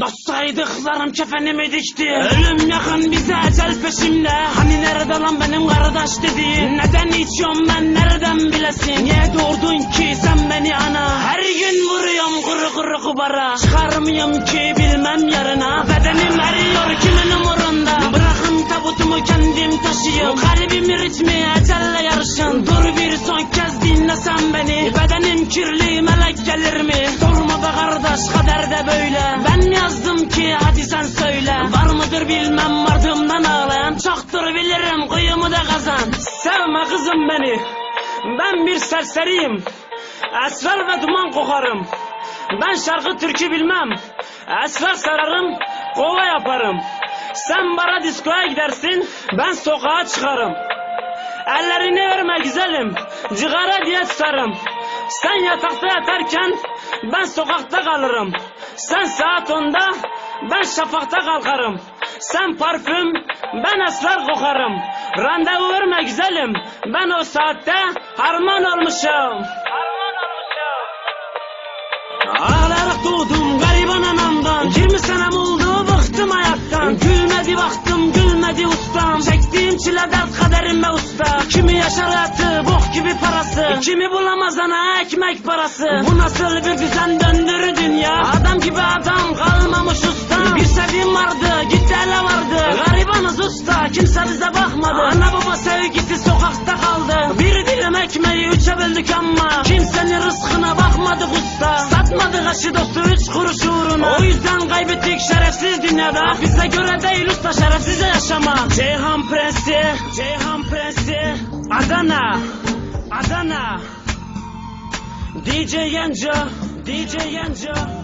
Dostsaydıklarım kefenimi dikti Ölüm yakın bize ecel peşimde. Hani nerede lan benim kardeş dediğin Neden içiyorum ben nereden bilesin? Niye doğurdun ki sen beni ana? Her gün vuruyorum kuru kuru kubara. Çıkarmıyorum ki bilmem yarına. Bedenim eriyor kimin umurunda? Bırakın tabutumu kendim taşıyayım. Kalbimin ritmi ecelle yarışın. Dur bir son kez dinlesen beni. Bedenim kirli melek gelir mi kardeş kader de böyle. Ben yazdım ki hadi sen söyle. Var mıdır bilmem ardımdan ağlayan. Çoktur bilirim kuyumu da kazan. Sevme kızım beni. Ben bir serseriyim. Esrar ve duman kokarım. Ben şarkı türkü bilmem. Esrar sararım Kova yaparım. Sen bara diskoya gidersin Ben sokağa çıkarım. Ellerini örme güzelim Cigara diye tutarım Sen yatakta yatarken Ben sokakta kalırım. Sen saat onda Ben şafakta kalkarım. Sen parfüm Ben esrar kokarım. Randevu verme güzelim. Ben o saatte harman olmuşum. Ağlayarak doğdum gariban anamdan. 20 senem oldu bıktım hayattan. Gülmedi baktım gülmedi ustam. Çektiğim çile dert kaderime usta. Kimi yaşar hayatı bok gibi parası. Kimi bulamaz ana ekmek parası. Bu nasıl bir düzen döndürü dünya? Adam gibi adam kalmamış usta. Bir sevdiğim vardı gitti ele vardı. Garibanız usta kimse bize bakmadı. Ana baba sevgisi sokakta kaldı. Bir dilim ekmeği üçe böldük ama Kimsenin rızkına bakmadık usta. Satmadık aşı dostu üç kuruş uğruna. O yüzden kaybettik şerefsiz dünyada. Bize göre değil usta şerefsizce yaşamak. Ceyhan Prensi Ceyhan Adana Adana DJ Yenco DJ Yenco